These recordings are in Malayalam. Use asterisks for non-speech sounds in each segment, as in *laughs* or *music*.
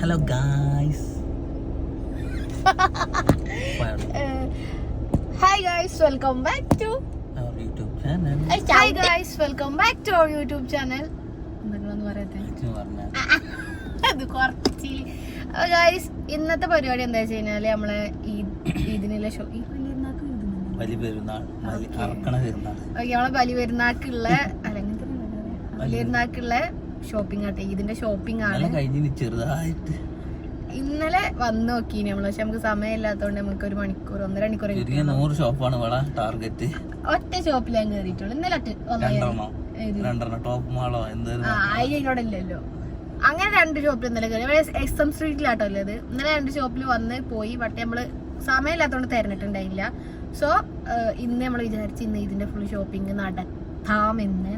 Hello guys hi guys welcome back to YouTube channel hi guys welcome back to our YouTube channel എന്തെങ്കിലും പറയട്ടെ? അത് കുറച്ച്. ഗായ്സ് ഇന്നത്തെ പരിപാടി എന്താ വെച്ച് കഴിഞ്ഞാൽ നമ്മളെ ഇതിനുള്ള ഷോ ഈ. അറക്കണ പെരുന്നാൾ. ഓക്കേ, നമ്മളെ ബലി പെരുന്നാക്കുള്ള അല്ലെങ്കിൽ ബലി പെരുന്നാക്കുള്ള ഷോപ്പിംഗ് ആട്ടെ ഇതിന്റെ ഷോപ്പിംഗ് ആണ്. ചെറുതായിട്ട്. ഇന്നലെ വന്ന് നോക്കി നമ്മൾ പക്ഷെ നമുക്ക് സമയമില്ലാത്തോണ്ട് നമുക്ക് ഒരു മണിക്കൂർ ഒന്നര മണിക്കൂർ നൂറ് ഷോപ്പാണ് ടാർഗറ്റ് ഒറ്റ ഷോപ്പിൽ ഞാൻ കയറിയിട്ടുള്ളൂ ഇന്നലെ? ടോപ്പ് മാളോ അങ്ങനെ രണ്ട് ഷോപ്പിൽ ഇന്നലെ കയറി എക്സ് എസ് എം സ്ട്രീറ്റിലാട്ടോ ഉള്ളത്. ഇന്നലെ രണ്ട് ഷോപ്പിൽ വന്ന് പോയി പക്ഷെ നമ്മൾ സമയമില്ലാത്തോണ്ട് തിരഞ്ഞിട്ടുണ്ടായില്ല. സോ ഇന്ന് നമ്മൾ വിചാരിച്ച് ഇന്ന് ഇതിന്റെ ഫുൾ ഷോപ്പിംഗ് നടത്താമെന്ന്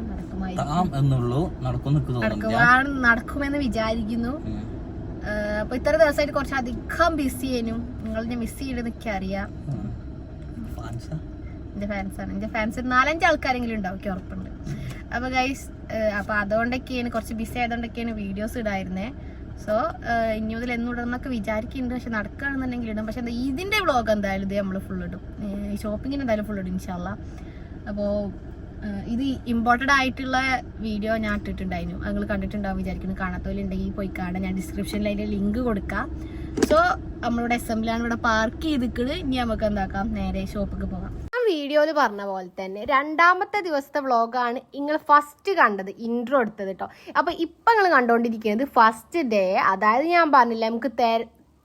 താം എന്നുള്ളൂ നടക്കും നടക്കുമെന്ന് വിചാരിക്കുന്നു. അപ്പൊ ഇത്ര ദിവസമായിട്ട് കുറച്ച് അധികം ബിസി ചെയ്യുന്നു നിങ്ങൾ ഞാൻ മിസ് ചെയ്യണമെന്ന് എനിക്ക് അറിയാം? എന്റെ ഫാൻസാണ് എന്റെ ഫാൻസ് നാലഞ്ച് ആൾക്കാരെങ്കിലും ഉണ്ടാവും എനിക്ക് ഉറപ്പുണ്ട്. അപ്പൊ ഗൈസ് അപ്പൊ അതുകൊണ്ടൊക്കെയാണ് കുറച്ച് ബിസി ആയതുകൊണ്ടൊക്കെയാണ് വീഡിയോസ് ഇടായിരുന്നേ. സോ ഇനി മുതൽ എന്നും ഇടണമെന്നൊക്കെ വിചാരിക്കുന്നുണ്ട്. പക്ഷെ നടക്കുകയാണെന്നുണ്ടെങ്കിൽ ഇടും. പക്ഷെ എന്താ ഇതിന്റെ വ്ളോഗ് എന്തായാലും ഇത് നമ്മൾ ഫുൾ ഇടും. ഷോപ്പിങ്ങിന് എന്തായാലും ഫുൾ ഇടും ഇൻഷാല്ല അപ്പോൾ ഇത് ഇമ്പോർട്ടഡ് ആയിട്ടുള്ള വീഡിയോ ഞാൻ ഇട്ടിട്ടുണ്ടായിരുന്നു. നിങ്ങൾ കണ്ടിട്ടുണ്ടാവും വിചാരിക്കുന്നു. കാണാത്തവരുണ്ടെങ്കിൽ പോയി കാണാം ഞാൻ ഡിസ്ക്രിപ്ഷനിൽ അതിന്റെ ലിങ്ക് കൊടുക്കാം. സോ നമ്മളിവിടെ അസംബ്ലിയാണ് ഇവിടെ പാർക്ക് ചെയ്തിട്ട് ഇനി നമുക്ക് എന്താക്കാം? നേരെ ഷോപ്പിക്ക് പോകാം. വീഡിയോയിൽ പറഞ്ഞ പോലെ തന്നെ രണ്ടാമത്തെ ദിവസത്തെ വ്ളോഗാണ് നിങ്ങൾ ഫസ്റ്റ് കണ്ടത് ഇൻട്രോ എടുത്തത് കേട്ടോ അപ്പോൾ ഇപ്പം നിങ്ങൾ കണ്ടുകൊണ്ടിരിക്കുന്നത് ഫസ്റ്റ് ഡേ അതായത് ഞാൻ പറഞ്ഞില്ല നമുക്ക്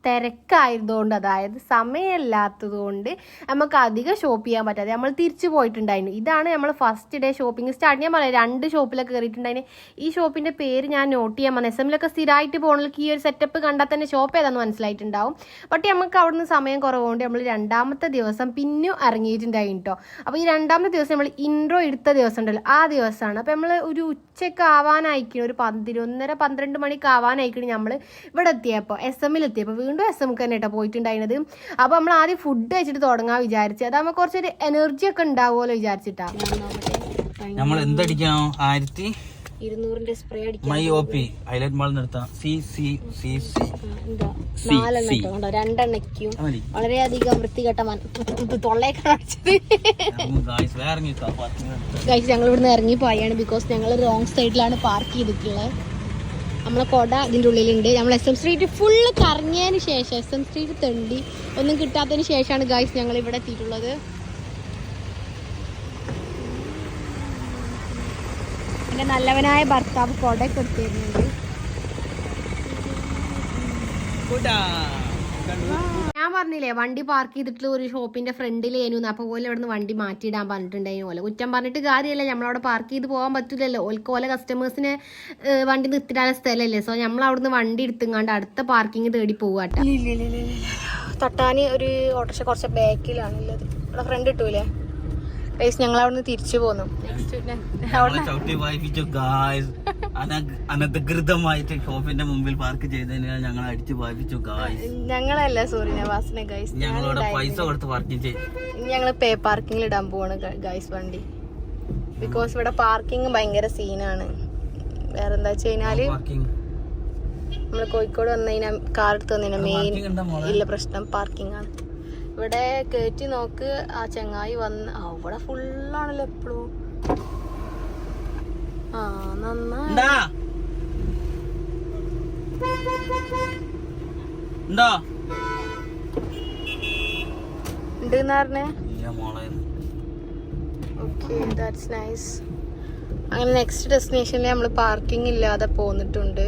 തിരക്കായതുകൊണ്ട് അതായത് സമയമില്ലാത്തതുകൊണ്ട് നമുക്ക് അധികം ഷോപ്പ് ചെയ്യാൻ പറ്റാതെ നമ്മൾ തിരിച്ചു പോയിട്ടുണ്ടായിരുന്നു. ഇതാണ് നമ്മൾ ഫസ്റ്റ് ഡേ ഷോപ്പിംഗ് സ്റ്റാർട്ട് ഞാൻ പറയാം രണ്ട് ഷോപ്പിലൊക്കെ കയറിയിട്ടുണ്ടായിരുന്നു ഈ ഷോപ്പിന്റെ പേര് ഞാൻ നോട്ട് ചെയ്യാൻ വന്നത് എസ് എമ്മിലൊക്കെ സ്ഥിരമായിട്ട് പോകണമെങ്കിൽ ഈ ഒരു സെറ്റപ്പ് കണ്ടാൽ തന്നെ ഷോപ്പ് ഏതാണെന്ന് മനസ്സിലായിട്ടുണ്ടാവും. ബട്ട് നമുക്ക് അവിടുന്ന് സമയം കുറവുകൊണ്ട് നമ്മൾ രണ്ടാമത്തെ ദിവസം പിന്നും ഇറങ്ങിയിട്ടുണ്ടായിരുന്നു കേട്ടോ അപ്പോൾ ഈ രണ്ടാമത്തെ ദിവസം നമ്മൾ ഇൻട്രോ എടുത്ത ദിവസം ഉണ്ടല്ലോ ആ ദിവസമാണ്. അപ്പോൾ നമ്മൾ ഒരു ഉച്ചയ്ക്ക് ആവാനായിക്കണം ഒരു പന്തിരൊന്നര പന്ത്രണ്ട് മണിക്ക് ആവാനായിക്കണം നമ്മൾ ഇവിടെ എത്തിയപ്പോൾ എസ് എമ്മിൽ എത്തിയപ്പോൾ വീണ്ടും എസ് എം തന്നെ കേട്ടോ പോയിട്ടുണ്ടായിരുന്നത്. അപ്പോൾ നമ്മൾ ആദ്യം ഫുഡ് കഴിച്ചിട്ട് തുടങ്ങാൻ വിചാരിച്ചു. അതാകുമ്പോൾ കുറച്ചൊരു എനർജി ഒക്കെ ഉണ്ടാവുമല്ലോ വിചാരിച്ചിട്ടാ. നമ്മൾ എന്തടിക്കണം? ആയിരത്തി ഇരുന്നൂറിന്റെ സ്പ്രേ അടിക്കാം മൈ ഒ പി ഹൈലൈറ്റ് മാളിൽ നിർത്താം സി സി സി സി നാലെണ്ണം സി. കേട്ടോ കണ്ടോ? രണ്ടെണ്ണയ്ക്കും. വളരെയധികം വൃത്തികെട്ട തൊള്ളയൊക്കെ ഞങ്ങൾ ഇവിടുന്ന് ഇറങ്ങി പോയാണ് ബിക്കോസ് ഞങ്ങൾ റോങ് സൈഡിലാണ് പാർക്ക് ചെയ്തിട്ടുള്ളത്. നമ്മളെ കൊട ഇതിന്റെ ഉള്ളിലുണ്ട്. നമ്മൾ എസ് എം സ്ട്രീറ്റ് ഫുള്ള് കറങ്ങിയതിന് ശേഷം എസ് എം സ്ട്രീറ്റ് തെണ്ടി ഒന്നും കിട്ടാത്തതിന് ശേഷമാണ് ഗൈസ് ഞങ്ങൾ ഇവിടെ എത്തിയിട്ടുള്ളത്. എന്റെ നല്ലവനായ ഭർത്താവ് കൊടയൊക്കെ എടുത്തു തരുന്നുണ്ട് ഞാൻ പറഞ്ഞില്ലേ വണ്ടി പാർക്ക് ചെയ്തിട്ടുള്ള ഒരു ഷോപ്പിന്റെ ഫ്രണ്ടിലേനു അപ്പൊ പോലെ അവിടെ നിന്ന് വണ്ടി മാറ്റിയിടാൻ പറഞ്ഞിട്ടുണ്ടായിരുന്നു പോലെ കുറ്റം പറഞ്ഞിട്ട് കാര്യമല്ല നമ്മളവിടെ പാർക്ക് ചെയ്ത് പോകാൻ പറ്റില്ലല്ലോ ഓൽക്ക് ഓലെ കസ്റ്റമേഴ്സിന് വണ്ടി നിർത്തിടാനുള്ള സ്ഥലമല്ലേ സോ നമ്മൾ അവിടുന്ന് വണ്ടി എടുത്തുങ്ങാണ്ട് അടുത്ത പാർക്കിംഗ് തേടി പോവാട്ടോ തട്ടാനി ഒരു ഓട്ടോറിക്ഷ കുറച്ച് ബാക്കിലാണുള്ളത് ഫ്രണ്ട് കിട്ടൂലേ പൈസ ഞങ്ങൾ അവിടുന്ന് തിരിച്ചു പോന്നു. അനധികൃതമായിട്ട് ഷോപ്പിന്റെ മുമ്പിൽ പാർക്ക് ചെയ്തതിന് ഞങ്ങൾ അടിച്ചു വായിപ്പിച്ചു ഗായ്സ് ഞങ്ങളല്ല സോറി നവാസിനെ ഗൈസ് ഞങ്ങളോട് പൈസ കൊടുത്ത് പാർക്കിംഗ് ചെയ്തു. ഞങ്ങൾ പേ പാർക്കിംഗിൽ ഇടാൻ പോവാണ് ഗൈസ് വണ്ടി. ബിക്കോസ് ഇവിടെ പാർക്കിംഗ് ഭയങ്കര സീനാണ് വേറെ എന്താ വെച്ച് കഴിഞ്ഞാൽ നമ്മൾ കോഴിക്കോട് വന്നതിനാ കാർ എടുത്ത് വന്നതിനാ മെയിൻ ഇല്ല പ്രശ്നം പാർക്കിംഗ് ആണ് ഇവിടെ കയറ്റി നോക്ക് ആ ചങ്ങായി വന്ന് ആ ഇവിടെ ഫുള്ളാണല്ലോ എപ്പോഴും ആ നന്നായി. അങ്ങനെ നെക്സ്റ്റ് ഡെസ്റ്റിനേഷനിൽ നമ്മൾ പാർക്കിംഗ് ഇല്ലാതെ പോന്നിട്ടുണ്ട്.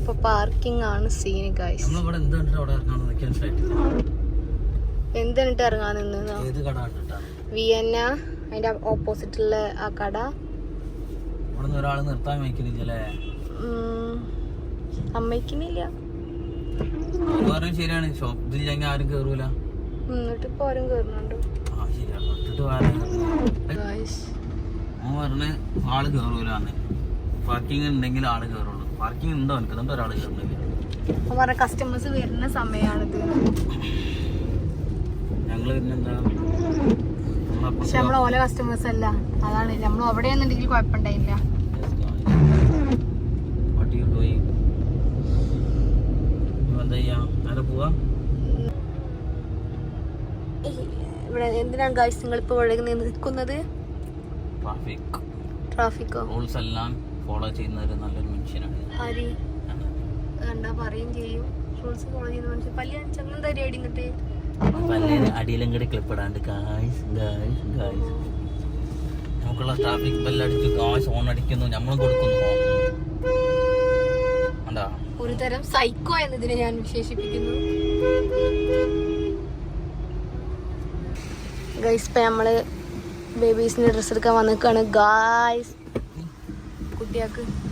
ഇപ്പൊ പാർക്കിംഗ് ആണ് സീൻ ഗൈസ് നമ്മളിവിടെ എന്ത് കണ്ടിട്ട് ഇറങ്ങാൻ നിന്നോ വിയന്ന അതിന്റെ ഓപ്പോസിറ്റുള്ള ആ കട. ഒരാൾ ഒരാൾ നിർത്താൻ വയ്ക്കുന്നില്ലല്ലേ? അമ്മയ്ക്കുന്നില്ല ശരിയാണ്. ഷോപ്പിൽ ആരും കേറൂല. എന്നിട്ട് ഇപ്പൊ ആരും കേറുന്നുണ്ട്? പറഞ്ഞ് ആൾ കേറൂലാന്ന്. പാർക്കിംഗ് ഉണ്ടെങ്കിൽ ആൾ കേറുള്ളൂ. പാർക്കിംഗ് ഉണ്ടോ? എനിക്ക് കയറുന്നില്ല പറഞ്ഞ കസ്റ്റമേഴ്സ് വരുന്ന സമയമാണിത് പിന്നെന്താ? പക്ഷെ നമ്മൾ ഓല കസ്റ്റമേഴ്സ് അല്ല. അതാണ്. നമ്മൾ അവിടെ എന്നുണ്ടെങ്കിൽ കുഴപ്പമുണ്ടായില്ല. ഇവിടെ എന്തിനാണ് ഗായ്സ് നിങ്ങൾ ഇപ്പോൾ ഇവിടെ നിൽക്കുന്നത്? ട്രാഫിക് ട്രാഫിക്കോ റൂൾസ് എല്ലാം ഫോളോ ചെയ്യുന്ന ഒരു നല്ലൊരു മനുഷ്യനാണ്. ആര്? കണ്ടാ പറയും ചെയ്യും. റൂൾസ് ഫോളോ ചെയ്യുന്ന മനുഷ്യൻ. പല്ലി അടിച്ചാൽ എന്താ അടി ഇങ്ങോട്ട്? പല്ലേന് അടിയിലും കൂടി ക്ലിപ്പ് ഇടാണ്ട്. ഗായ്സ് ഗായ്സ് ഗായ്സ് നമുക്കുള്ള ട്രാഫിക് ബെല്ലടിച്ചു ഗായ്സ് ഓൺ അടിക്കുന്നു. നമ്മളും കൊടുക്കുന്നു. കണ്ടാ? ഒരു തരം സൈക്കോ എന്നതിനെ ഞാൻ വിശേഷിപ്പിക്കുന്നു. ഗൈസ് ഇപ്പം നമ്മൾ ബേബീസിന്റെ ഡ്രസ്സ് എടുക്കാൻ വന്നിക്കാണ്. ഗായ്സ് കുട്ടിയാക്ക്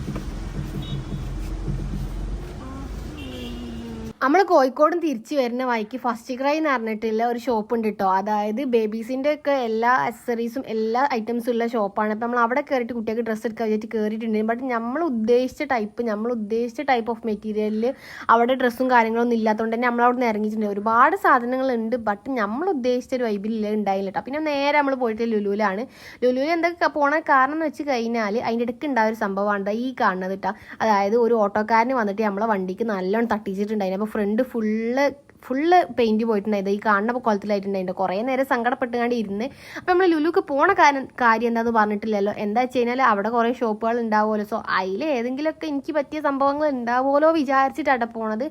നമ്മൾ കോഴിക്കോടും തിരിച്ചു വരുന്ന വഴിക്ക് ഫസ്റ്റ് ക്രൈ എന്ന് പറഞ്ഞിട്ടുള്ള ഒരു ഷോപ്പ് ഉണ്ട് കേട്ടോ അതായത് ബേബീസിന്റെ ഒക്കെ എല്ലാ അക്സറീസും എല്ലാ ഐറ്റംസും ഉള്ള ഷോപ്പാണ് അപ്പം നമ്മൾ അവിടെ കയറിയിട്ട് കുട്ടികൾക്ക് ഡ്രസ്സ് എടുക്കാൻ വെച്ചിട്ട് കയറിയിട്ടുണ്ട് ബട്ട് നമ്മൾ ഉദ്ദേശിച്ച ടൈപ്പ് നമ്മൾ ഉദ്ദേശിച്ച ടൈപ്പ് ഓഫ് മെറ്റീരിയലിൽ അവിടെ ഡ്രസ്സും കാര്യങ്ങളൊന്നും ഇല്ലാത്തതുകൊണ്ട് തന്നെ നമ്മൾ അവിടെ നിന്ന് ഇറങ്ങിയിട്ടുണ്ട്. ഒരുപാട് സാധനങ്ങളുണ്ട് ബട്ട് നമ്മൾ ഉദ്ദേശിച്ച ഒരു വൈബിലില്ല ഉണ്ടായില്ല കേട്ടോ പിന്നെ നേരെ നമ്മൾ പോയിട്ട് ലുലുവിലാണ്. ലുലുവിൽ എന്തൊക്കെ പോണ കാരണം എന്ന് വെച്ച് കഴിഞ്ഞാൽ അതിന്റെ ഇടയ്ക്ക് ഉണ്ടായ ഒരു സംഭവമാണ് ഈ കാണുന്നത് കേട്ടോ അതായത് ഒരു ഓട്ടോക്കാരന് വന്നിട്ട് നമ്മളെ വണ്ടിക്ക് നല്ലോണം തട്ടിച്ചിട്ടുണ്ടായിരുന്നു ഫ്രണ്ട് ഫുള്ള് ഫുള്ള് പെയിന്റ് പോയിട്ടുണ്ടായത് ഈ കാണുന്ന കുളത്തിലായിട്ടുണ്ടായിരുന്നു കുറേ നേരം സങ്കടപ്പെട്ടുകൊണ്ട് ഇരുന്ന്. അപ്പം നമ്മൾ ലുലുക്ക് പോണ കാര്യം കാര്യം എന്താന്ന് പറഞ്ഞിട്ടില്ലല്ലോ. എന്താ വെച്ച് കഴിഞ്ഞാൽ അവിടെ കുറേ ഷോപ്പുകൾ ഉണ്ടാവുമല്ലോ. സോ അതിൽ ഏതെങ്കിലുമൊക്കെ എനിക്ക് പറ്റിയ സംഭവങ്ങൾ ഉണ്ടാവുമല്ലോ വിചാരിച്ചിട്ടാണ് പോണത്.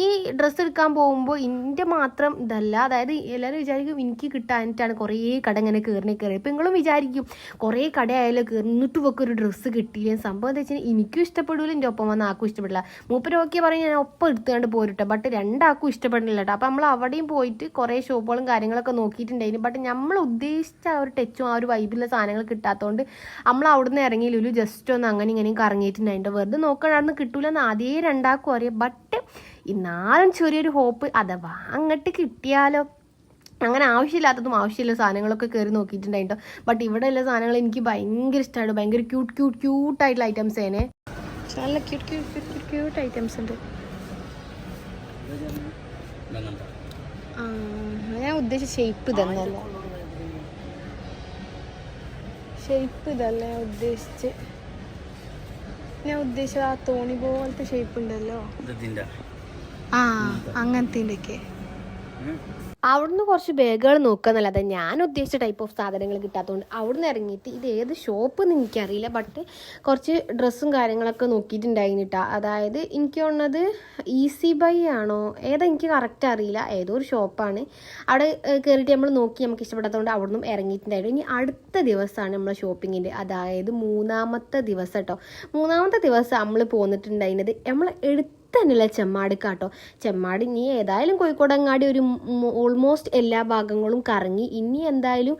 ഈ ഡ്രസ്സ് എടുക്കാൻ പോകുമ്പോൾ എന്റെ മാത്രം ഇതല്ല. അതായത് എല്ലാവരും വിചാരിക്കും എനിക്ക് കിട്ടാനിട്ടാണ് കുറേ കട ഇങ്ങനെ കയറിനെ കയറി ഇപ്പം നിങ്ങളും വിചാരിക്കും കുറേ കടയായാലും കയറിന്നിട്ട് ഒക്കെ ഒരു ഡ്രസ്സ് കിട്ടിയില്ല. സംഭവം എന്താ വെച്ചാൽ എനിക്കും ഇഷ്ടപ്പെടില്ല എന്റെ ഒപ്പം വന്ന ആക്കും ഇഷ്ടപ്പെടില്ല. മൂപ്പര് ഓക്കെ പറഞ്ഞ് ഞാൻ ഒപ്പം എടുത്തുകൊണ്ട് പോരുട്ടോ. ബട്ട് രണ്ടാക്കും ഇഷ്ടപ്പെടുന്നില്ല കേട്ടോ. അപ്പം നമ്മൾ അവിടെയും പോയിട്ട് കുറേ ഷോപ്പുകളും കാര്യങ്ങളൊക്കെ നോക്കിയിട്ടുണ്ടായിരുന്നു. ബട്ട് നമ്മൾ ഉദ്ദേശിച്ച ആ ഒരു ടച്ചും ആ ഒരു വൈബിലുള്ള സാധനങ്ങൾ കിട്ടാത്തതുകൊണ്ട് നമ്മൾ അവിടുന്ന് ഇറങ്ങി ലുലു ജസ്റ്റ് ഒന്ന് അങ്ങനെ ഇങ്ങനെയും കറങ്ങിയിട്ടുണ്ടായിരുന്നു വെറുതെ നോക്കണമെന്ന് കിട്ടൂലെന്ന് ആദ്യേ രണ്ടാക്കും അറിയാം. ബട്ട് ഇന്നാലും ചെറിയൊരു ഹോപ്പ് അഥവാ അങ്ങോട്ട് കിട്ടിയാലോ? അങ്ങനെ ആവശ്യമില്ലാത്തതും ആവശ്യമില്ല സാധനങ്ങളൊക്കെ കയറി നോക്കിയിട്ടുണ്ടായിട്ടോ ബട്ട് ഇവിടെ ഉള്ള സാധനങ്ങൾ എനിക്ക് ഭയങ്കര ഇഷ്ടമാണ് ഭയങ്കര ക്യൂട്ട് ക്യൂട്ട് ആയിട്ടുള്ള ഐറ്റംസ് തന്നെ നല്ല cute cute cute cute cute items ഉണ്ട്. ഞാൻ ഉദ്ദേശിച്ച ഷേപ്പ് ഇതന്നല്ല ഷേപ്പ് ഇതല്ല ഞാൻ ഉദ്ദേശിച്ച്. ഞാൻ ഉദ്ദേശിച്ച ആ തോണി പോലത്തെ ഷേപ്പ് ഉണ്ടല്ലോ. ആ അങ്ങനത്തെ ഒക്കെ. അവിടുന്ന് കുറച്ച് ബാഗുകൾ നോക്കാന്നല്ലാതെ ഞാൻ ഉദ്ദേശിച്ച ടൈപ്പ് ഓഫ് സാധനങ്ങൾ കിട്ടാത്തതുകൊണ്ട് അവിടുന്ന് ഇറങ്ങിയിട്ട് ഇത് ഏത് ഷോപ്പ് എന്ന് എനിക്കറിയില്ല. ബട്ട് കുറച്ച് ഡ്രസ്സും കാര്യങ്ങളൊക്കെ നോക്കിയിട്ടുണ്ടായിരുന്നിട്ടാ അതായത് എനിക്ക് തോന്നുന്നത് ഈസി ബൈ ആണോ? ഏതാ എനിക്ക് കറക്റ്റ് അറിയില്ല. ഏതോ ഒരു ഷോപ്പാണ് അവിടെ കയറിയിട്ട് നമ്മൾ നോക്കി നമുക്ക് ഇഷ്ടപ്പെടാത്തതുകൊണ്ട് അവിടുന്ന് ഇറങ്ങിയിട്ടുണ്ടായിരുന്നു. ഇനി അടുത്ത ദിവസമാണ് നമ്മളെ ഷോപ്പിങ്ങിന്റെ അതായത് മൂന്നാമത്തെ ദിവസം കേട്ടോ മൂന്നാമത്തെ ദിവസം നമ്മൾ പോന്നിട്ടുണ്ടായിരുന്നത് നമ്മൾ എടുത്ത് ചെമ്മാടിക്കാട്ടോ ചെമ്മാട് നീ ഏതായാലും കോഴിക്കോടങ്ങാടി ഒരു ഓൾമോസ്റ്റ് എല്ലാ ഭാഗങ്ങളും കറങ്ങി. ഇനി എന്തായാലും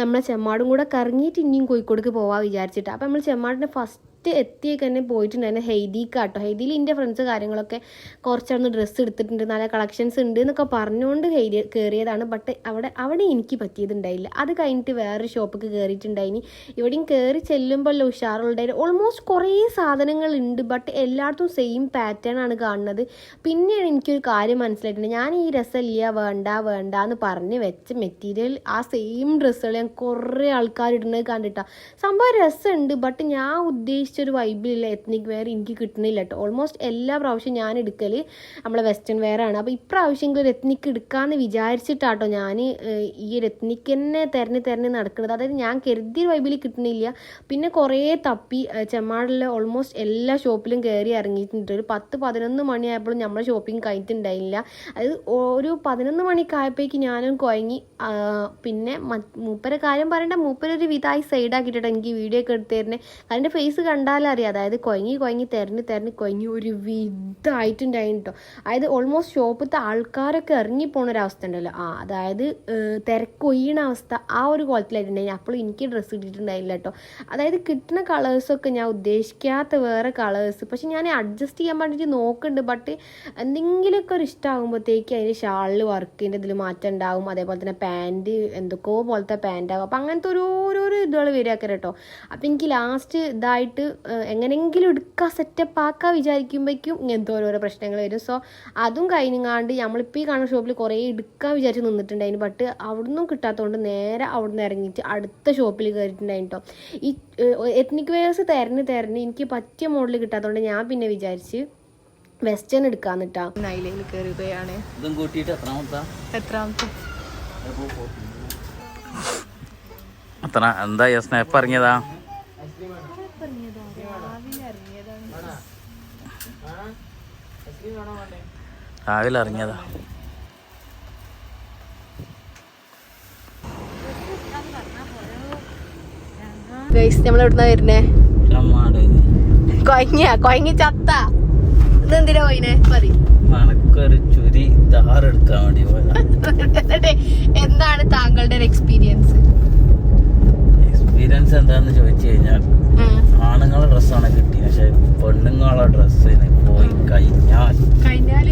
നമ്മളെ ചെമ്മാടും കൂടെ കറങ്ങിയിട്ട് ഇനിയും കോഴിക്കോടേക്ക് പോവാൻ വിചാരിച്ചിട്ട്. അപ്പോൾ നമ്മൾ ചെമ്മാടിന്റെ ഫസ്റ്റ് എത്തിയൊക്കെ തന്നെ പോയിട്ടുണ്ടായിരുന്നു. ഹെയ്ദിക്കാട്ടോ. ഹെയ്ദിയിൽ എന്റെ ഫ്രണ്ട്സ് കാര്യങ്ങളൊക്കെ കുറച്ചവിടുന്ന് ഡ്രസ്സ് എടുത്തിട്ടുണ്ട്. നല്ല കളക്ഷൻസ് ഉണ്ട് എന്നൊക്കെ പറഞ്ഞുകൊണ്ട് ഹെയ്ദി കയറിയതാണ് ബട്ട് അവിടെ അവിടെ എനിക്ക് പറ്റിയതുണ്ടായില്ല. അത് കഴിഞ്ഞിട്ട് വേറൊരു ഷോപ്പൊക്കെ കയറിയിട്ടുണ്ടായിനി ഇവിടെയും കയറി ചെല്ലുമ്പോൾ ഉഷാറുണ്ടായിരുന്നു ഓൾമോസ്റ്റ് കുറേ സാധനങ്ങളുണ്ട്. ബട്ട് എല്ലായിടത്തും സെയിം പാറ്റേൺ ആണ് കാണുന്നത്. പിന്നെയാണ് എനിക്കൊരു കാര്യം മനസ്സിലായിട്ടുണ്ട്. ഞാൻ ഈ രസമില്ല വേണ്ട വേണ്ട എന്ന് പറഞ്ഞ് വെച്ച മെറ്റീരിയൽ ആ സെയിം ഡ്രസ്സുകൾ ഞാൻ കുറേ ആൾക്കാർ ഇടുന്നത് കണ്ടിട്ടാ. സംഭവം രസമുണ്ട്. ബട്ട് ഞാൻ ഉദ്ദേശിച്ചൊരു വൈബിലുള്ള എത്നിക് വെയർ എനിക്ക് കിട്ടുന്നില്ല കേട്ടോ ഓൾമോസ്റ്റ് എല്ലാ പ്രാവശ്യം ഞാൻ എടുക്കൽ നമ്മളെ വെസ്റ്റേൺ വെയർ ആണ്. അപ്പോൾ ഇപ്രാവശ്യം ഒരു എത്നിക്ക് എടുക്കാമെന്ന് വിചാരിച്ചിട്ടാട്ടോ ഞാൻ ഈ ഒരു എത്നിക്ക് തന്നെ തിരഞ്ഞ് തിരഞ്ഞ് നടക്കുന്നത്. അതായത് ഞാൻ കരുതിയ വൈബിൽ കിട്ടുന്നില്ല പിന്നെ കുറേ തപ്പി ചെമ്മാടിലെ ഓൾമോസ്റ്റ് എല്ലാ ഷോപ്പിലും കയറി ഇറങ്ങിയിട്ടുണ്ട് ഒരു പത്ത് പതിനൊന്ന് മണിയായപ്പോഴും നമ്മളെ ഷോപ്പിംഗ് കഴിഞ്ഞിട്ടുണ്ടായില്ല. അത് ഒരു പതിനൊന്ന് മണിക്കായപ്പോഴേക്ക് ഞാനും കുഴങ്ങി പിന്നെ മൂപ്പരെ കാര്യം പറയേണ്ട. മൂപ്പരൊരു വിധായി സൈഡാക്കിയിട്ടോ എനിക്ക് വീഡിയോ ഒക്കെ എടുത്തു തരുന്നത് അതിന്റെ ഫേസ് കണ്ടാലേ അറിയാം അതായത് കൊയങ്ങി കൊയങ്ങി തെരഞ്ഞ് തെരഞ്ഞ് കൊയങ്ങി ഒരു വിധമായിട്ടുണ്ടായിരുന്നു കേട്ടോ അതായത് ഓൾമോസ്റ്റ് ഷോപ്പിലത്തെ ആൾക്കാരൊക്കെ ഇറങ്ങി പോണ ഒരു അവസ്ഥ ഉണ്ടല്ലോ ആ അതായത് തിരക്കൊയ്യണ അവസ്ഥ ആ ഒരു കോലത്തിലായിട്ടുണ്ടായി അപ്പോൾ എനിക്ക് ഡ്രസ്സ് കിട്ടിയിട്ടുണ്ടായില്ല കേട്ടോ അതായത് കിട്ടുന്ന കളേഴ്സൊക്കെ ഞാൻ ഉദ്ദേശിക്കാത്ത വേറെ കളേഴ്സ് പക്ഷെ ഞാൻ അഡ്ജസ്റ്റ് ചെയ്യാൻ വേണ്ടിയിട്ട് നോക്കുന്നുണ്ട്. ബട്ട് എന്തെങ്കിലുമൊക്കെ ഒരു ഇഷ്ടമാകുമ്പോഴത്തേക്ക് അതിന് ഷാളിൽ വർക്കിന്റെ ഇതിൽ മാറ്റം ഉണ്ടാകും അതേപോലെ തന്നെ പാന്റ് എന്തൊക്കെയോ പോലത്തെ പാന്റാകും അപ്പം അങ്ങനത്തെ ഓരോരോ ഇതുകൾ വരിക കേട്ടോ അപ്പം എനിക്ക് ലാസ്റ്റ് ഇതായിട്ട് ഏഹ്, എങ്ങനെയെങ്കിലും എടുക്കാൻ സെറ്റപ്പ് ആക്കാൻ വിചാരിക്കുമ്പോഴേക്കും ഇങ്ങനത്തെ ഓരോരോ പ്രശ്നങ്ങൾ വരും. സോ അതും കഴിഞ്ഞാണ്ട് നമ്മളിപ്പോൾ ഈ കാണുന്ന ഷോപ്പിൽ കുറേ എടുക്കാൻ വിചാരിച്ച് നിന്നിട്ടുണ്ടായിരുന്നു ബട്ട് അവിടുന്ന് കിട്ടാത്തതുകൊണ്ട് നേരെ അവിടുന്ന് ഇറങ്ങിയിട്ട് അടുത്ത ഷോപ്പിൽ കയറിയിട്ടുണ്ടായിരുന്നു കേട്ടോ ഈ എത്നിക് വെയേഴ്സ് തിരഞ്ഞ് തിരഞ്ഞ് എനിക്ക് പറ്റിയ മോഡൽ കിട്ടാത്തതുകൊണ്ട് ഞാൻ പിന്നെ വിചാരിച്ച് വെസ്റ്റേൺ എടുക്കാന്നിട്ടാ നൈലയിൽ കയറുകയാണ് ഇതും കൂട്ടിയിട്ട് എത്രാമത്താ? എത്രാമത്തെ? എത്ര എന്താ സ്നാപ്പ് ഇറങ്ങിയതാ? ഇറങ്ങിയതാ. ഗൈസ് നമ്മൾ എവിടുന്നാ വരുന്നേ? കൊയങ്ങിയ കൊയങ്ങി ചത്ത. ഇതെന്തിനാ പോയിനെ? എന്താണ് താങ്കളുടെ എക്സ്പീരിയൻസ് എക്സ്പീരിയൻസ് എന്താന്ന് ചോദിച്ചു കഴിഞ്ഞാൽ ആണുങ്ങളെ ഡ്രസ്സാണ് കിട്ടിയത് പക്ഷെ പെണ്ണുങ്ങളെ ഡ്രസ്സിന് പോയി കഴിഞ്ഞാൽ കഴിഞ്ഞാൽ?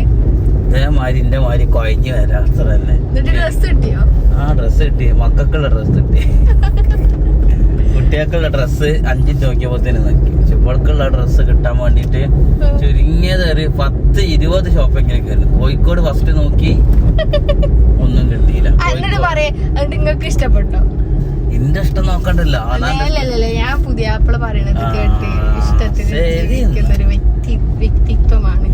ഇതേമാതിരി എന്റെ മാതിരി കുഴഞ്ഞു വരാം. അത്ര തന്നെ. ഡ്രസ് കിട്ടിയോ? ആ ഡ്രസ്സ് കിട്ടി. മക്കൾക്കുള്ള ഡ്രസ്സ് കിട്ടി. കുട്ടികൾക്കുള്ള ഡ്രസ്സ് നോക്കിയപ്പോ തന്നെ നോക്കി. ചുവൾക്കുള്ള ഡ്രസ്സ് കിട്ടാൻ വേണ്ടിട്ട് ചുരുങ്ങിയത് ഒരു പത്ത് ഇരുപത് ഷോപ്പെങ്കിലും കയറി. കോഴിക്കോട് ഫസ്റ്റ് നോക്കി ഒന്നും കിട്ടിയില്ല. നിങ്ങൾക്ക് ഇഷ്ടപ്പെട്ടോ? എന്റെ ഇഷ്ടം നോക്കണ്ടല്ലോ. ഞാൻ പുതിയ ആപ്പിൾ പറയണത് കേട്ട് ഇഷ്ടത്തിന്. ഒരു വ്യക്തി. വ്യക്തിത്വമാണ്.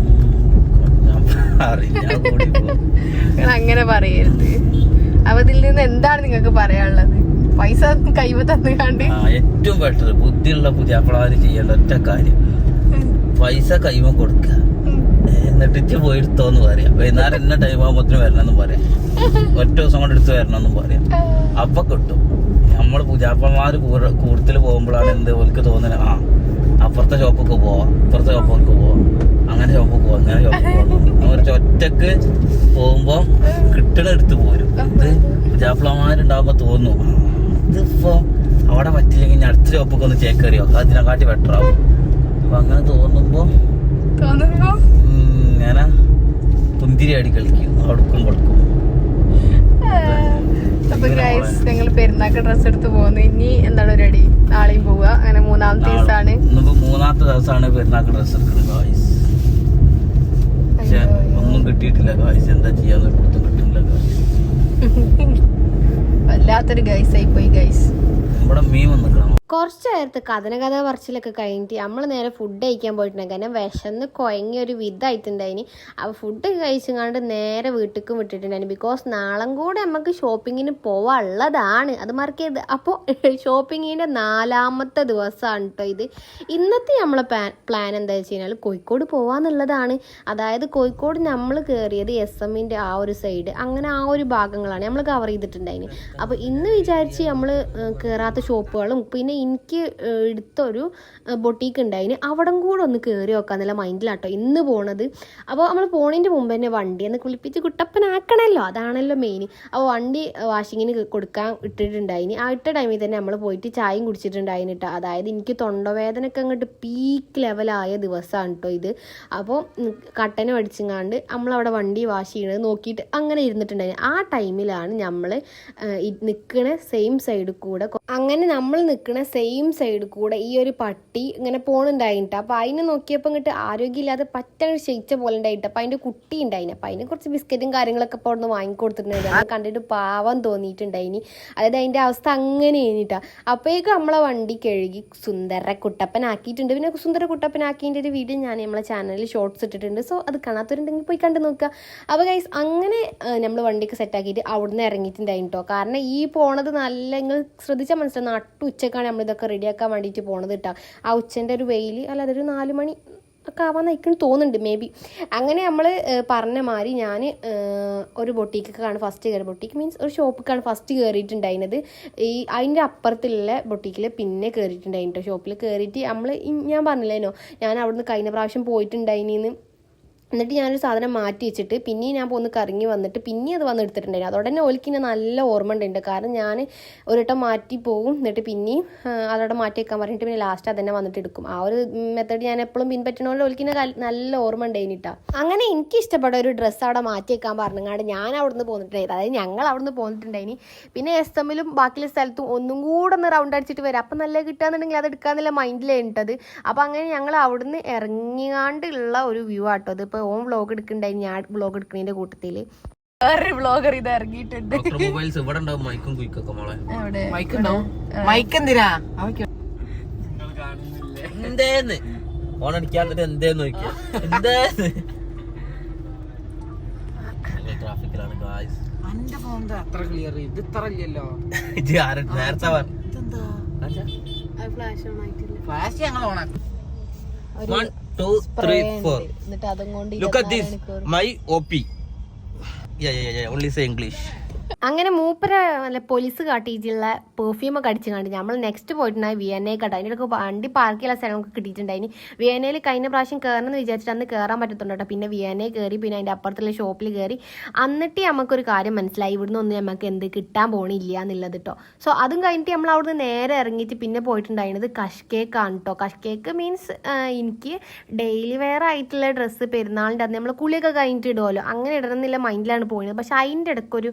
അങ്ങനെ പറയരുത്. അപ്പൊ ഇതിൽ നിന്ന് എന്താണ് നിങ്ങൾക്ക് പറയാനുള്ളത്? പൈസ കൈവ തന്നുകാണ്ട്. ഏറ്റവും ബെറ്റർ ബുദ്ധിയുള്ള പുതിയ അപ്പളാര് ചെയ്യേണ്ട ഒറ്റ കാര്യം. പൈസ കൈവ കൊടുക്കുക. എന്നിട്ട് ഇച്ച് പറയാം. വൈകുന്നേരം എന്നെ ടൈം ആകുമ്പോത്തിന് വരണമെന്നും പറയാം. ഒറ്റ ദിവസം കൊണ്ട് എടുത്ത് വരണമെന്നും പറയാം. അപ്പൊ കിട്ടും. നമ്മൾ പൂജാപ്പന്മാര് കൂടുതൽ പോകുമ്പോഴാണ് എന്ത് ഓർക്ക് തോന്നുന്നത് ആ അപ്പുറത്തെ ഷോപ്പൊക്കെ പോവാം ഇപ്പുറത്തെ ഷോപ്പൊക്കെ പോവാം അങ്ങനെ ഷോപ്പ് പോവാം അങ്ങനെ ഷോപ്പ് പോവാം. കുറച്ച് *laughs* ഒറ്റയ്ക്ക് പോകുമ്പോ കിട്ടണ എടുത്ത് പോരും. ഇത് പുജാപ്പളമാരുണ്ടാവുമ്പോ തോന്നും ആ, ഇതിപ്പോ അവിടെ പറ്റില്ലെങ്കിൽ ഞാൻ അടുത്ത ഷോപ്പൊക്കെ ഒന്ന് ചേക്കേറിയോ? അതിനെക്കാട്ടി ബെറ്റർ ആവും. അപ്പൊ അങ്ങനെ തോന്നുമ്പോ ഞാൻ ഇങ്ങനെ കുന്തിരി അടി കളിക്കും അവിടക്കും കൊടുക്കും. അപ്പൊ ഗൈസ് ഞങ്ങൾ പെരുന്നാക്ക് ഡ്രസ് എടുത്ത് പോകുന്നു. ഇനി എന്താണ് റെഡി നാളെയും പോവുക. അങ്ങനെ മൂന്നാമത്തെ ദിവസമാണ്. മൂന്നാമത്തെ ദിവസമാണ് പെരുന്നാക്ക് ഡ്രസ് എടുക്കുന്നത് ഗൈസ് പക്ഷെ ഒന്നും കിട്ടിയിട്ടില്ല ഗൈസ് എന്താ ചെയ്യാന്ന് കൊടുത്തും കിട്ടില്ല ഗായ്സ് വല്ലാത്തൊരു ഗൈസ് ആയി പോയി ഗൈസ് ഇവിടെ മീൻ വന്നിക്കണം കുറച്ച് നേരത്ത് കഥന കഥ പറച്ചിലൊക്കെ കഴിഞ്ഞിട്ട് നമ്മൾ നേരെ ഫുഡ് കഴിക്കാൻ പോയിട്ടുണ്ടെങ്കിൽ കാരണം വിശന്ന് കുഴങ്ങി ഒരു വിധായിട്ടുണ്ടായിന്. അപ്പോൾ ഫുഡ് കഴിച്ചുകൊണ്ട് നേരെ വീട്ടിലേക്കും വിട്ടിട്ടുണ്ടായിന്. ബിക്കോസ് നാളെ കൂടെ നമുക്ക് ഷോപ്പിങ്ങിന് പോവാനുള്ളതാണ്. അത് മറക്കരുത്. അപ്പോൾ ഷോപ്പിങ്ങിന്റെ *laughs* നാലാമത്തെ ദിവസമാണ് കേട്ടോ ഇത്. ഇന്നത്തെ നമ്മളെ പ്ലാൻ എന്താ വെച്ച് കഴിഞ്ഞാൽ കോഴിക്കോട് പോവാന്നുള്ളതാണ്. അതായത് കോഴിക്കോട് നമ്മൾ കയറിയത് എസ് എമ്മിന്റെ ആ ഒരു സൈഡ് അങ്ങനെ ആ ഒരു ഭാഗങ്ങളാണ് നമ്മൾ കവർ ചെയ്തിട്ടുണ്ടായിന്. അപ്പോൾ ഇന്ന് വിചാരിച്ച് നമ്മൾ കയറാത്ത ഷോപ്പുകളും പിന്നെ എനിക്ക് എടുത്തൊരു ബൊട്ടീക്ക് ഉണ്ടായിന് അവിടം കൂടെ ഒന്ന് കയറി നോക്കാന്നുള്ള മൈൻഡിലാട്ടോ ഇന്ന് പോണത്. അപ്പോൾ നമ്മൾ പോണതിന്റെ മുമ്പ് തന്നെ വണ്ടി ഒന്ന് കുളിപ്പിച്ച് കുട്ടപ്പനാക്കണമല്ലോ അതാണല്ലോ മെയിൻ അപ്പോൾ വണ്ടി വാഷിങ്ങിന് കൊടുക്കാൻ ഇട്ടിട്ടുണ്ടായിന്. ആ ഇട്ട ടൈമിൽ തന്നെ നമ്മൾ പോയിട്ട് ചായയും കുടിച്ചിട്ടുണ്ടായിന് കേട്ടോ അതായത് എനിക്ക് തൊണ്ടവേദനയൊക്കെ അങ്ങോട്ട് പീക്ക് ലെവലായ ദിവസമാണ് കേട്ടോ ഇത്. അപ്പോൾ കട്ടന അടിച്ചങ്ങാണ്ട് നമ്മളവിടെ വണ്ടി വാഷ് ചെയ്യണത് നോക്കിയിട്ട് അങ്ങനെ ഇരുന്നിട്ടുണ്ടായിരുന്നു ആ ടൈമിലാണ് നമ്മൾ നിൽക്കണ സെയിം സൈഡിൽ കൂടെ അങ്ങനെ നമ്മൾ നിൽക്കണ സെയിം സൈഡ് കൂടെ ഈ ഒരു പട്ടി ഇങ്ങനെ പോണുണ്ടായിട്ട് അപ്പോൾ അതിനെ നോക്കിയപ്പോൾ ഇങ്ങോട്ട് ആരോഗ്യമില്ലാതെ പറ്റാൻ ക്ഷയിച്ച പോലെ ഉണ്ടായിട്ട് അപ്പോൾ അതിന്റെ കുട്ടി ഉണ്ടായിന്. അപ്പോൾ അതിന് കുറച്ച് ബിസ്ക്കറ്റും കാര്യങ്ങളൊക്കെ ഇപ്പോൾ അവിടെ നിന്ന് വാങ്ങിക്കൊടുത്തിട്ടുണ്ടായിരുന്നു അത് കണ്ടിട്ട് പാവം തോന്നിയിട്ടുണ്ടായിനി. അതായത് അതിന്റെ അവസ്ഥ അങ്ങനെ കഴിഞ്ഞിട്ടാ അപ്പോഴേക്കും നമ്മളെ വണ്ടി കഴുകി സുന്ദര കുട്ടപ്പനാക്കിയിട്ടുണ്ട്. പിന്നെ സുന്ദര കുട്ടപ്പനാക്കിന്റെ ഒരു വീഡിയോ ഞാൻ നമ്മളെ ചാനലിൽ ഷോർട്സ് ഇട്ടിട്ടുണ്ട്. സോ അത് കാണാത്തവരുണ്ടെങ്കിൽ പോയി കണ്ടു നോക്കുക. അപ്പോൾ ഗൈസ് അങ്ങനെ നമ്മൾ വണ്ടിയൊക്കെ സെറ്റാക്കിയിട്ട് അവിടുന്ന് ഇറങ്ങിയിട്ടുണ്ടായിട്ടോ കാരണം ഈ പോണത് നല്ല നിങ്ങൾ ശ്രദ്ധിച്ചാൽ മനസ്സിലാവും. നട്ടു ഉച്ചക്കാണ് നമ്മൾ ഇതൊക്കെ റെഡിയാക്കാൻ വേണ്ടിയിട്ട് പോണത് കേട്ടോ ആ ഉച്ചന്റെ ഒരു വെയിൽ അല്ല അതൊരു നാല് മണി ഒക്കെ ആവാൻ നയിക്കണം തോന്നുന്നുണ്ട് മേ ബി. അങ്ങനെ നമ്മൾ പറഞ്ഞ മാതിരി ഞാൻ ഒരു ബൊട്ടീക്കൊക്കെയാണ് ഫസ്റ്റ് കയറി ബൊട്ടീക്ക് മീൻസ് ഒരു ഷോപ്പിക്കാണ് ഫസ്റ്റ് കയറിയിട്ടുണ്ടായിരുന്നത് ഈ അതിന്റെ അപ്പുറത്തുള്ള ബൊട്ടീക്കിൽ പിന്നെ കയറിയിട്ടുണ്ടായിരുന്നു ഷോപ്പിൽ കയറിയിട്ട് നമ്മൾ ഞാൻ പറഞ്ഞില്ലേനോ ഞാൻ അവിടുന്ന് കഴിഞ്ഞ പ്രാവശ്യം പോയിട്ടുണ്ടായിനിന്ന്. എന്നിട്ട് ഞാനൊരു സാധനം മാറ്റി വെച്ചിട്ട് പിന്നെയും ഞാൻ പോന്ന് കറങ്ങി വന്നിട്ട് പിന്നെ അത് വന്ന് എടുത്തിട്ടുണ്ടായിരുന്നു. അതോടെ തന്നെ ഓലിക്ക് നല്ല ഓർമ്മ ഉണ്ട് കാരണം ഞാൻ ഒരു വട്ടം മാറ്റി പോകും എന്നിട്ട് പിന്നെയും അതോടെ മാറ്റി വെക്കാൻ പറഞ്ഞിട്ട് പിന്നെ ലാസ്റ്റ് അതന്നെ വന്നിട്ട് എടുക്കും. ആ ഒരു മെത്തേഡ് ഞാൻ എപ്പോഴും പിൻപറ്റണോണ്ട് ഓലിക്ക് എന്നെ നല്ല ഓർമ്മ ഉണ്ടായിട്ടാ അങ്ങനെ എനിക്ക് ഇഷ്ടപ്പെട്ട ഒരു ഡ്രസ്സ് അവിടെ മാറ്റി വെക്കാൻ പറഞ്ഞങ്ങാണ്ട് ഞാൻ അവിടുന്ന് പോന്നിട്ടുണ്ടായിരുന്നു. അതായത് ഞങ്ങൾ അവിടുന്ന് പോന്നിട്ടുണ്ടായിനി. പിന്നെ എസ് എമ്മിലും ബാക്കിയുള്ള സ്ഥലത്തും ഒന്നും കൂടെ ഒന്ന് റൗണ്ട് അടിച്ചിട്ട് വരാം. അപ്പം നല്ല കിട്ടുകയെന്നുണ്ടെങ്കിൽ അത് എടുക്കാന്നുള്ള മൈൻഡിലേട്ടത് അപ്പം അങ്ങനെ ഞങ്ങൾ അവിടുന്ന് ഇറങ്ങിയാണ്ടുള്ള ഒരു വ്യൂ ആട്ടോ. അത് ഇപ്പോൾ ഓൺ വ്ളോഗ് എടുക്കണ്ടായി ഞാൻ വ്ളോഗ് എടുക്കുന്നതിന്റെ കൂട്ടത്തിൽ വേറെ വ്ളോഗർ ഇത് ഇറങ്ങിയിട്ടുണ്ട്. മൊബൈൽസ് ഇവിടെ ഉണ്ടാവും മൈക്കും കുയിക്കൊക്കെ മോളെ. അവിടെ മൈക്ക് ഉണ്ടാവും മൈക്ക് എന്തിനാ? എന്തേന്ന്? ഓൺ അടിക്കാന്നിട്ട് എന്തേന്ന് നോക്കിയാ? എന്തേ ട്രാഫിക്കിലാണ് ഗായ്സ് എന്റെ ഫോൺ അത്ര ക്ലിയർ ഇത് ഇത്ര ഇല്ലല്ലോ. നേരത്തെ ഫ്ലാഷ് ഞങ്ങൾ ഓണാക്കി one two three four look at this my O P only say English അങ്ങനെ മൂപ്പര നല്ല പോലീസ് കാട്ടിയിട്ടുള്ള പെർഫ്യൂം ഒക്കെ അടിച്ച് കണ്ട് നമ്മൾ നെക്സ്റ്റ് പോയിട്ടുണ്ടായി വിയന്നയെ കണ്ട. അതിന്റെ ഇടയ്ക്ക് വണ്ടി പാർക്ക് ചെയ്യാൻ സ്ഥലം നമുക്ക് എൻ വിയന്നയിൽ കഴിഞ്ഞ പ്രാവശ്യം കയറണമെന്ന് വിചാരിച്ചിട്ട് അന്ന് കയറാൻ പറ്റത്തുണ്ട് കേട്ടോ പിന്നെ എ കയറി പിന്നെ അതിന്റെ അപ്പുറത്തുള്ള ഷോപ്പിൽ കയറി എന്നിട്ട് നമുക്കൊരു കാര്യം മനസ്സിലായി. ഇവിടുന്ന് ഒന്നും നമുക്ക് എന്ത് കിട്ടാൻ പോണില്ല എന്നുള്ളത് കേട്ടോ സോ അതും കഴിഞ്ഞിട്ട് നമ്മൾ അവിടുന്ന് നേരെ ഇറങ്ങിയിട്ട് പിന്നെ പോയിട്ടുണ്ടായിരുന്നത് കഷ് കേക്കാണ് കേട്ടോ കഷ് കേക്ക് മീൻസ് എനിക്ക് ഡെയിലി വെയർ ആയിട്ടുള്ള ഡ്രസ്സ് പെരുന്നാളിന്റെ അന്ന് നമ്മൾ കുളിയൊക്കെ കഴിഞ്ഞിട്ട് ഇടുമല്ലോ അങ്ങനെ ഇടണം എന്നുള്ള മൈൻഡിലാണ് പോയത് പക്ഷേ അതിന്റെ ഇടയ്ക്ക് ഒരു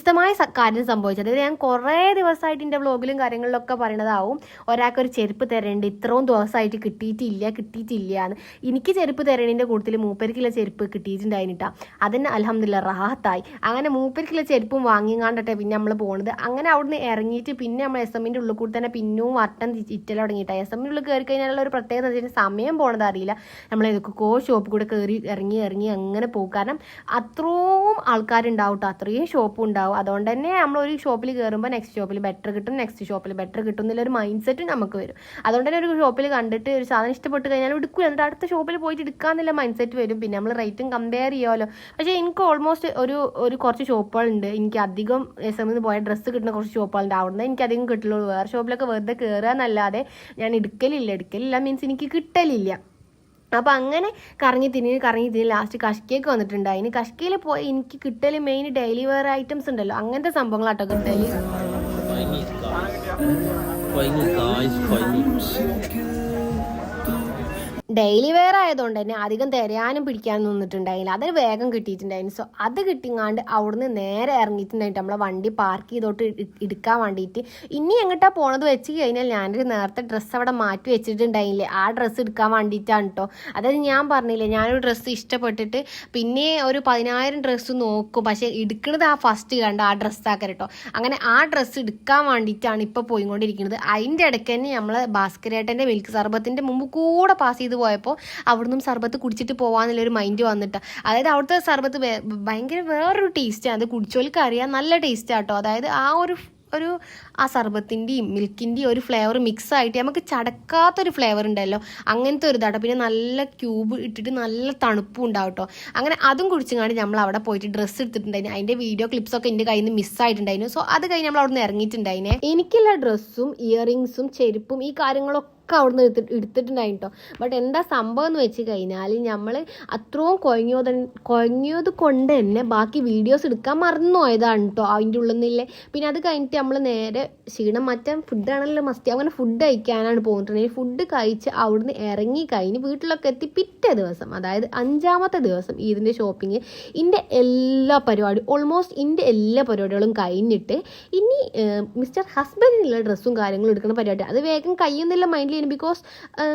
വ്യത്യസ്തമായ കാര്യം സംഭവിച്ചത് അതായത് ഞാൻ കുറേ ദിവസമായിട്ട് എന്റെ വ്ളോഗിലും കാര്യങ്ങളിലൊക്കെ പറയണതാവും ഒരാൾക്ക് ഒരു ചെരുപ്പ് തരേണ്ട ഇത്രയും ദിവസമായിട്ട് കിട്ടിയിട്ടില്ല കിട്ടിയിട്ടില്ല എന്ന് എനിക്ക് ചെരുപ്പ് തരേണ്ടതിന്റെ കൂട്ടത്തിൽ മൂപ്പരിക്കുള്ള ചെരുപ്പ് കിട്ടിയിട്ടുണ്ടായിരുന്നിട്ടാ അതിന് അലഹമില്ല റാഹത്തായി. അങ്ങനെ മൂപ്പരിക്കുള്ള ചെരുപ്പും വാങ്ങിങ്ങാണ്ടട്ടെ പിന്നെ നമ്മൾ പോണത്. അങ്ങനെ അവിടുന്ന് ഇറങ്ങിയിട്ട് പിന്നെ നമ്മൾ എസ് എമ്മിന്റെ ഉള്ളിൽ കൂടി തന്നെ പിന്നെയും വട്ടം ഇറ്റൽ തുടങ്ങിയിട്ടാ എസ് എമ്മിന്റെ ഉള്ളിൽ കയറി കഴിഞ്ഞാലുള്ള ഒരു പ്രത്യേകത സമയം പോണത് അറിയില്ല. നമ്മൾ ഏതൊക്കെയോ ഷോപ്പ് കൂടെ കയറി ഇറങ്ങി ഇറങ്ങി അങ്ങനെ പോകും. കാരണം അത്രയും ആൾക്കാരുണ്ടാവും കേട്ടോ അത്രയും ഷോപ്പും ഉണ്ടാവും. അതുകൊണ്ട് തന്നെ നമ്മൾ ഒരു ഷോപ്പിൽ കയറുമ്പോൾ നെക്സ്റ്റ് ഷോപ്പിൽ ബെറ്റർ കിട്ടും നെക്സ്റ്റ് ഷോപ്പിൽ ബെറ്റർ കിട്ടും എന്നുള്ളൊരു മൈൻഡ് സെറ്റ് നമുക്ക് വരും. അതുകൊണ്ട് തന്നെ ഒരു ഷോപ്പിൽ കണ്ടിട്ട് ഒരു സാധനം ഇഷ്ടപ്പെട്ട് കഴിഞ്ഞാൽ എടുക്കും എന്നിട്ട് അടുത്ത ഷോപ്പിൽ പോയിട്ട് എടുക്കാന്നുള്ള മൈൻഡ് സെറ്റ് വരും. പിന്നെ നമ്മൾ റേറ്റും കമ്പയർ ചെയ്യുമല്ലോ പക്ഷേ എനിക്ക് ഓൾമോസ്റ്റ് ഒരു ഒരു കുറച്ച് ഷോപ്പുകളുണ്ട് എനിക്ക് അധികം എസ് എമ്മിൽ നിന്ന് പോയ ഡ്രസ്സ് കിട്ടുന്ന കുറച്ച് ഷോപ്പുകളുണ്ട് അവിടുന്ന് എനിക്ക് അധികം കിട്ടുള്ളൂ. വേറെ ഷോപ്പിലൊക്കെ വെറുതെ കയറുക എന്നല്ലാതെ ഞാൻ എടുക്കലില്ല. എടുക്കലില്ല മീൻസ് എനിക്ക് കിട്ടലില്ല. അപ്പോൾ അങ്ങനെ കറങ്ങി തിരിഞ്ഞ് കറങ്ങി തിരിഞ്ഞ് ലാസ്റ്റ് കഷ്കയൊക്കെ വന്നിട്ടുണ്ട്. അതിന് കഷ്കയിൽ പോയി എനിക്ക് കിട്ടൽ മെയിൻ ഡെയിലി വെയർ ഐറ്റംസ് ഉണ്ടല്ലോ. അങ്ങനത്തെ സംഭവങ്ങളാട്ടോ കിട്ടൽ. ഡെയിലി വെയർ ആയതുകൊണ്ട് തന്നെ അധികം തിരയാനും പിടിക്കാനും നിന്നിട്ടുണ്ടായില്ല. അതിന് വേഗം കിട്ടിയിട്ടുണ്ടായിരുന്നു സോ അത് കിട്ടിങ്ങാണ്ട് അവിടുന്ന് നേരെ ഇറങ്ങിയിട്ടുണ്ടായിട്ട് നമ്മളെ വണ്ടി പാർക്ക് ചെയ്തോട്ട് എടുക്കാൻ വേണ്ടിയിട്ട് ഇനി എങ്ങോട്ടാ പോണത് വെച്ച് കഴിഞ്ഞാൽ ഞാനൊരു നേരത്തെ ഡ്രസ്സ് അവിടെ മാറ്റി വെച്ചിട്ടുണ്ടായില്ലേ. ആ ഡ്രസ്സ് എടുക്കാൻ വേണ്ടിയിട്ടാണ് കേട്ടോ അതായത് ഞാൻ പറഞ്ഞില്ലേ ഞാനൊരു ഡ്രസ്സ് ഇഷ്ടപ്പെട്ടിട്ട് പിന്നെ ഒരു പതിനായിരം ഡ്രസ്സ് നോക്കും. പക്ഷേ എടുക്കുന്നത് ആ ഫസ്റ്റ് കണ്ട ആ ഡ്രസ്സാക്കര കേട്ടോ അങ്ങനെ ആ ഡ്രസ്സ് എടുക്കാൻ വേണ്ടിയിട്ടാണ് ഇപ്പോൾ പോയിക്കൊണ്ടിരിക്കുന്നത്. അതിന്റെ ഇടയ്ക്ക് തന്നെ നമ്മൾ ഭാസ്കരേട്ടന്റെ മിൽക്ക് സർബത്തിന്റെ മുമ്പ് കൂടെ പാസ് ചെയ്ത് പോയപ്പോൾ അവിടുന്ന് സർബത്ത് കുടിച്ചിട്ട് പോകാന്നുള്ളൊരു മൈൻഡ് വന്നിട്ട്. അതായത് അവിടുത്തെ സർബത്ത് ഭയങ്കര വേറൊരു ടേസ്റ്റാണ് അത് കുടിച്ചോൽക്ക് അറിയാം നല്ല ടേസ്റ്റാട്ടോ അതായത് ആ ഒരു ഒരു ആ സർബത്തിന്റെയും മിൽക്കിന്റെയും ഒരു ഫ്ലേവർ മിക്സ് ആയിട്ട് നമുക്ക് ചടക്കാത്തൊരു ഫ്ലേവർ ഉണ്ടല്ലോ. അങ്ങനത്തെ ഒരു ഇതാട്ടോ. പിന്നെ നല്ല ക്യൂബ് ഇട്ടിട്ട് നല്ല തണുപ്പും ഉണ്ടാവും കേട്ടോ അങ്ങനെ അതും കുടിച്ചങ്ങാണ്ട് നമ്മൾ അവിടെ പോയിട്ട് ഡ്രസ്സ് എടുത്തിട്ടുണ്ടായിരുന്നു അതിന്റെ വീഡിയോ ക്ലിപ്സൊക്കെ എന്റെ കയ്യിൽ നിന്ന് മിസ്സായിട്ടുണ്ടായിരുന്നു സോ അത് കഴിഞ്ഞ് നമ്മൾ അവിടെ നിന്ന് ഇറങ്ങിയിട്ടുണ്ടായിനെ എനിക്കുള്ള ഡ്രസ്സും ഇയറിങ്സും ചെരുപ്പും ഈ കാര്യങ്ങളൊക്കെ അവിടുന്ന് എടുത്തിട്ട് എടുത്തിട്ടുണ്ടായി കേട്ടോ ബട്ട് എന്താ സംഭവം എന്ന് വെച്ച് കഴിഞ്ഞാൽ നമ്മൾ അത്രയും കുഴങ്ങിയത് കുഴങ്ങിയത് കൊണ്ട് തന്നെ ബാക്കി വീഡിയോസ് എടുക്കാൻ മറന്നു പോയതാണ് കേട്ടോ അതിന്റെ ഉള്ളിൽ നിന്നില്ലേ പിന്നെ അത് കഴിഞ്ഞിട്ട് നമ്മൾ നേരെ ക്ഷീണം മാറ്റാൻ ഫുഡാണല്ലോ മസ്തി അങ്ങനെ ഫുഡ് കഴിക്കാനാണ് പോകുന്നുണ്ടെങ്കിൽ ഫുഡ് കഴിച്ച് അവിടുന്ന് ഇറങ്ങി കഴിഞ്ഞ് വീട്ടിലൊക്കെ എത്തി പിറ്റേ ദിവസം അതായത് അഞ്ചാമത്തെ ദിവസം ഇതിന്റെ ഷോപ്പിംഗ് ഇന്റെ എല്ലാ പരിപാടി ഓൾമോസ്റ്റ് ഇന്റെ എല്ലാ പരിപാടികളും കഴിഞ്ഞിട്ട് ഇനി മിസ്റ്റർ ഹസ്ബൻഡിനുള്ള ഡ്രസ്സും കാര്യങ്ങളും എടുക്കുന്ന പരിപാടി. അത് വേഗം കഴിയുന്നില്ല മൈൻഡിൽ ചെയ്യുന്നു ബിക്കോസ്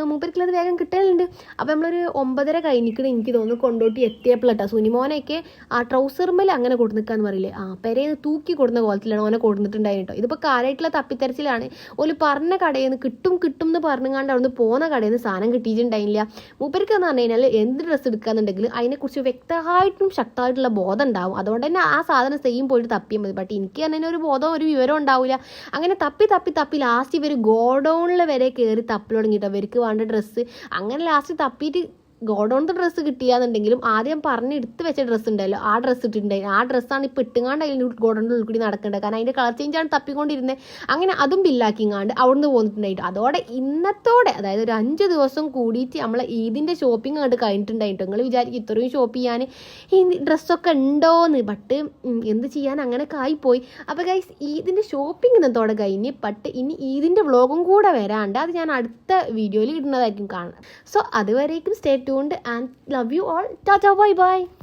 മൂപ്പരിക്കുള്ള അത് വേഗം കിട്ടലുണ്ട്. അപ്പോൾ നമ്മളൊരു ഒമ്പതര കഴിഞ്ഞിക്കണം എനിക്ക് തോന്നുന്നു കൊണ്ടോട്ടി എത്തിയപ്പോഴട്ടോ സുനിമോനൊക്കെ ആ ട്രൗസർമേൽ അങ്ങനെ കൊടു നിൽക്കാന്ന് പറയില്ലേ? ആ പെരേന്ന് തൂക്കി കൊടുക്കുന്ന കോലത്തിലാണ് ഓനെ കൊടുത്തിട്ടുണ്ടായിരുന്നു കേട്ടോ. ഇതിപ്പോൾ കാര്യമായിട്ടുള്ള തപ്പിത്തരച്ചിലാണ്. ഒരു പറഞ്ഞ കടയിൽ നിന്ന് കിട്ടും കിട്ടും എന്ന് പറഞ്ഞുകൊണ്ട് അവിടെ നിന്ന് പോകുന്ന കടയിൽ നിന്ന് സാധനം കിട്ടിയിട്ടുണ്ടായില്ല മൂപ്പർക്ക് എന്ന് പറഞ്ഞു കഴിഞ്ഞാൽ എന്ത് ഡ്രസ്സ് എടുക്കാന്നുണ്ടെങ്കിൽ അതിനെക്കുറിച്ച് വ്യക്തമായിട്ടും ശക്തമായിട്ടുള്ള ബോധം ഉണ്ടാവും. അതുകൊണ്ട് തന്നെ ആ സാധനം സെയിം പോയിട്ട് തപ്പിയാൽ മതി. ബട്ട് എനിക്ക് തന്നെ ഒരു ബോധം ഒരു വിവരം ഉണ്ടാവില്ല. അങ്ങനെ തപ്പി തപ്പി തപ്പി ലാസ്റ്റ് ഇവർ ഗോഡൗണിൽ വരെ കയറി തപ്പി തുടങ്ങിയിട്ട് അവർക്ക് വേണ്ട ഡ്രസ്സ് അങ്ങനെ ലാസ്റ്റ് തപ്പിയിട്ട് ഗോഡൗണിന്റെ ഡ്രസ്സ് കിട്ടിയാന്നുണ്ടെങ്കിലും ആദ്യം പറഞ്ഞ് എടുത്ത് വെച്ച ഡ്രസ്സ് ഉണ്ടല്ലോ. ആ ഡ്രസ്സ് ഇട്ടിട്ടുണ്ടായിരുന്നു ആ ഡ്രസ്സാണ് ഇപ്പോൾ ഇട്ടുങ്ങാണ്ട് അതിന്റെ ഗോഡൗണിന്റെ ഉള്ളിൽ കൂടി നടക്കേണ്ടത്. കാരണം അതിന്റെ കളർ ചേഞ്ചാണ് തപ്പിക്കൊണ്ടിരുന്നത്. അങ്ങനെ അതും ബില്ലാക്കിങ്ങാണ്ട് അവിടുന്ന് പോന്നിട്ടുണ്ടായിട്ട്. അതോടെ ഇന്നത്തോടെ അതായത് ഒരു അഞ്ച് ദിവസം കൂടിയിട്ട് നമ്മൾ ഈദിന്റെ ഷോപ്പിംഗ് അങ്ങോട്ട് കഴിഞ്ഞിട്ടുണ്ടായിട്ട്. നിങ്ങൾ വിചാരിക്കും ഇത്രയും ഷോപ്പ് ചെയ്യാൻ ഈ ഡ്രസ്സൊക്കെ ഉണ്ടോയെന്ന് ബട്ട് എന്ത് ചെയ്യാൻ അങ്ങനെ കായിപ്പോയി അപ്പോൾ ഗൈസ് ഈദിന്റെ ഷോപ്പിംഗ് ഇന്നത്തോടെ കഴിഞ്ഞ്. ബട്ട് ഇനി ഈദിന്റെ വ്ളോഗും കൂടെ വരാണ്ട് അത് ഞാൻ അടുത്ത വീഡിയോയിൽ ഇടുന്നതായിരിക്കും കാണുന്നത് സോ അതുവരേക്കും stay tuned and love you all. Tata, bye bye.